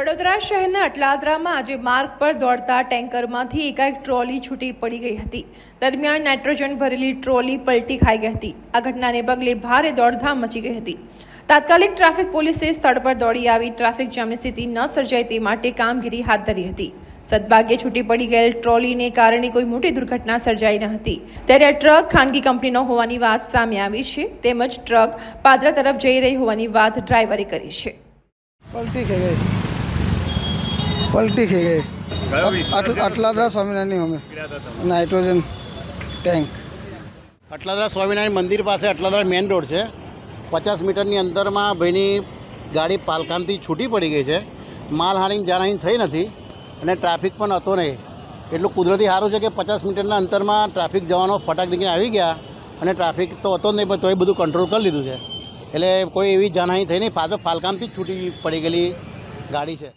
વડોદરા શહેરના અટલાદરામાં આજે માર્ગ પર દોડતા ટેન્કરમાંથી એકાએક ટ્રોલી છૂટી પડી ગઈ હતી. દરમિયાન નાઇટ્રોજન ભરેલી ટ્રોલી પલટી ખાઈ ગઈ હતી. આ ઘટનાને પગલે ભારે દોડધામ મચી ગઈ હતી. તાત્કાલિક ટ્રાફિક પોલીસે સ્થળ પર દોડી આવી. ટ્રાફિક જામની સ્થિતિ ન સર્જાય તે માટે કામગીરી હાથ ધરી હતી. સદભાગ્યે છૂટી પડી ગયેલ ટ્રોલીને કારણે કોઈ મોટી દુર્ઘટના સર્જાઈ ન હતી. ત્યારે આ ટ્રક ખાનગી કંપનીનો હોવાની વાત સામે આવી છે. તેમજ ટ્રક પાદરા તરફ જઈ રહી હોવાની વાત ડ્રાઈવરે કરી છે. પલટી થઈ ગઈ. પલટી થઈ ગઈ. અટલાદરા સ્વામિનારાયણ અમે. Nitrogen tank. અટલાદરા સ્વામિનારાયણ મંદિર પાસે અટલાદરા મેઇન રોડ છે. પચાસ મીટરની અંતરમાં ભાઈની ગાડી પાલકામથી છૂટી પડી ગઈ છે. માલહાની જાનહાની થઈ નથી અને ટ્રાફિક પણ હતો નહીં. એટલું કુદરતી સારું છે કે પચાસ મીટરના અંતરમાં ટ્રાફિક જવાનો ફટાક દીકરીને આવી ગયા અને ટ્રાફિક તો હતો જ નહીં પણ તોય બધું કંટ્રોલ કરી લીધું છે. એટલે કોઈ એવી જાનહાની થઈ નહીં. પાછો ફાલકામથી છૂટી પડી ગયેલી ગાડી છે.